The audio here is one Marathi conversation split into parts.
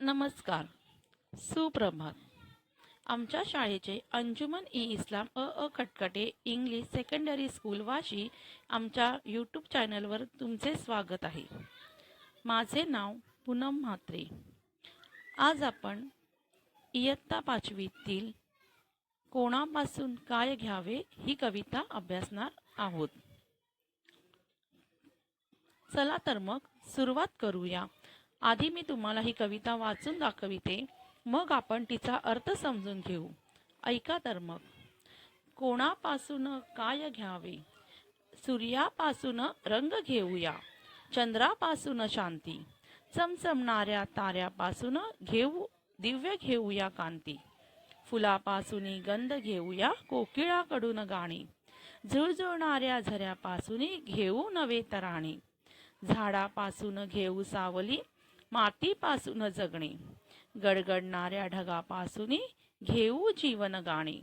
नमस्कार. सुप्रभात. आमच्या शाळेचे अंजुमन ई इस्लाम अ अ Khatkhate English secondary school Vashi आमच्या यूट्यूब चॅनलवर तुमचे स्वागत आहे. माझे नाव पूनम म्हात्रे. आज आपण इयत्ता पाचवीतील कोणापासून काय घ्यावे ही कविता अभ्यासणार आहोत. चला तर मग सुरुवात करूया. आधी मी तुम्हाला ही कविता वाचून दाखविते. मग आपण तिचा अर्थ समजून घेऊ. ऐका तर मग. कोणापासून काय घ्यावे? सूर्यापासून रंग घेऊया. चंद्रापासून शांती. चमचमणाऱ्या ताऱ्यापासून घेऊ दिव्य घेऊया कांती. फुलापासून गंध घेऊया कोकिळाकडून गाणी. झुळझुळणाऱ्या झऱ्यापासून घेऊ नवे तराणी. झाडापासून घेऊ सावली मातीपासून जगणे. गडगडणाऱ्या ढगापासून घेऊ जीवन गाणे.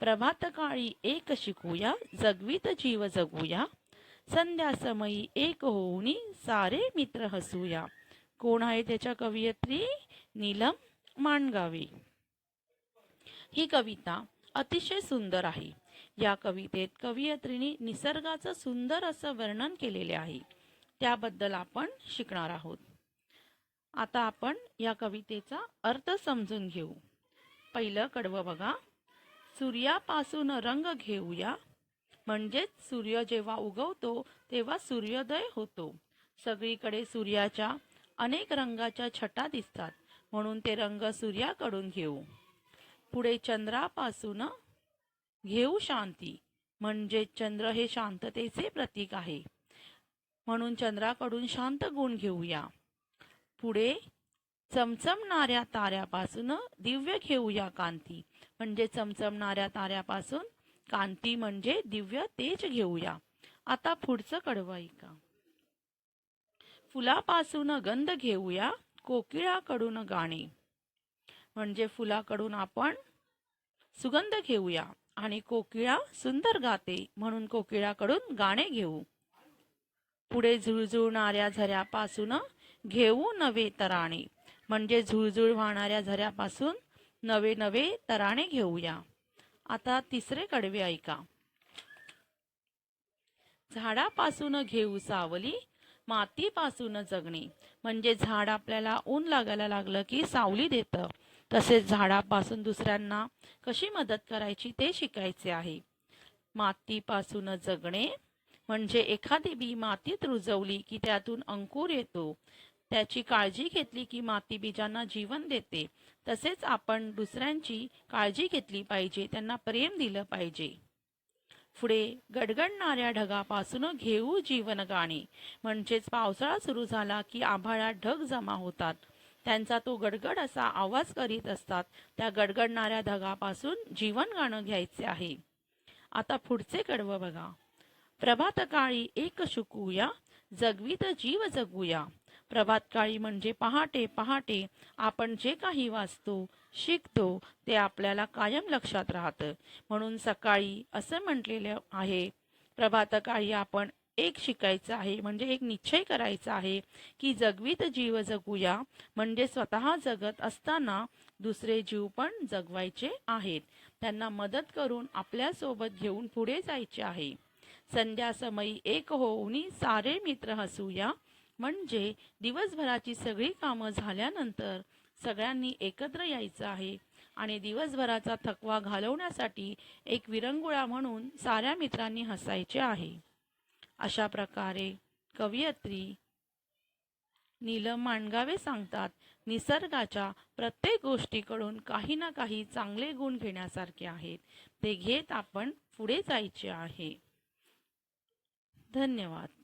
प्रभातकाळी एक शिकूया जगवीत जीव जगूया. संध्यासमयी एक होऊनी सारे मित्र हसूया. कोण आहे त्याच्या कवयित्री? नीलम माणगावे. ही कविता अतिशय सुंदर आहे. या कवितेत कवयित्रीने निसर्गाचं सुंदर असं वर्णन केलेले आहे. त्याबद्दल आपण शिकणार आहोत. आता आपण या कवितेचा अर्थ समजून घेऊ. पहिलं कडवं बघा. सूर्यापासून रंग घेऊया. म्हणजेच सूर्य जेव्हा उगवतो तेव्हा सूर्योदय होतो. सगळीकडे सूर्याच्या अनेक रंगाच्या छटा दिसतात. म्हणून ते रंग सूर्याकडून घेऊ. पुढे चंद्रापासून घेऊ शांती. म्हणजे चंद्र हे शांततेचे प्रतीक आहे. म्हणून चंद्राकडून शांत गुण घेऊया. पुढे चमचमणाऱ्या ताऱ्यापासून दिव्य घेऊया कांती. म्हणजे चमचमणाऱ्या ताऱ्यापासून कांती म्हणजे दिव्य तेज घेऊया. आता पुढचं कडवं ऐका फुलापासून गंध घेऊया कोकिळाकडून गाणे. म्हणजे फुलाकडून आपण सुगंध घेऊया आणि कोकिळा सुंदर गाते म्हणून कोकिळाकडून गाणे घेऊ. पुढे झुळझुळणाऱ्या झऱ्यापासून घेऊ नवे तराणे. म्हणजे झुळझुळ वाहणाऱ्या झऱ्यापासून नवे नवे तराणे घेऊया. आता तिसरे कडवे ऐका. झाडापासून घेऊ सावली मातीपासून जगणे. म्हणजे झाड आपल्याला ऊन लागायला लागलं की सावली देतं. तसेच झाडापासून दुसऱ्यांना कशी मदत करायची ते शिकायचे आहे. मातीपासून जगणे. म्हणजे एखादी बी मातीत रुजवली की त्यातून अंकुर येतो. त्याची काळजी घेतली की माती बीजांना जीवन देते. तसेच आपण दुसऱ्यांची काळजी घेतली पाहिजे त्यांना प्रेम दिलं पाहिजे. पुढे गडगडणाऱ्या ढगापासून घेऊ जीवन गाणे म्हणजेच पावसाळा सुरू झाला की आभाळात ढग जमा होतात. त्यांचा तो गडगड असा आवाज करीत असतात त्या गडगडणाऱ्या ढगापासून जीवन गाणं घ्यायचे आहे. आता पुढचे कडवं बघा. प्रभातकाळी एक शुकूया जगवीत जीव जगूया. प्रभातकाळी म्हणजे पहाटे पहाटे आपण जे काही वाचतो शिकतो ते आपल्याला कायम लक्षात राहतं. म्हणून सकाळी असं म्हटलेलं आहे प्रभातकाळी आपण एक शिकायचं आहे म्हणजे एक निश्चय करायचा आहे की जगवीत जीव जगूया म्हणजे स्वतः जगत असताना दुसरे जीव पण जगवायचे आहेत. त्यांना मदत करून आपल्यासोबत घेऊन पुढे जायचे आहे. संध्यासमयी एक होऊनी सारे मित्र हसूया म्हणजे दिवसभराची सगळी कामं झाल्यानंतर सगळ्यांनी एकत्र यायचं आहे आणि दिवसभराचा थकवा घालवण्यासाठी एक विरंगुळा म्हणून साऱ्या मित्रांनी हसायचे आहे. अशा प्रकारे कवयित्री नीलम मांडगावे सांगतात निसर्गाच्या प्रत्येक गोष्टीकडून काही ना काही चांगले गुण घेण्यासारखे आहेत. ते घेत आपण पुढे जायचे आहे. धन्यवाद.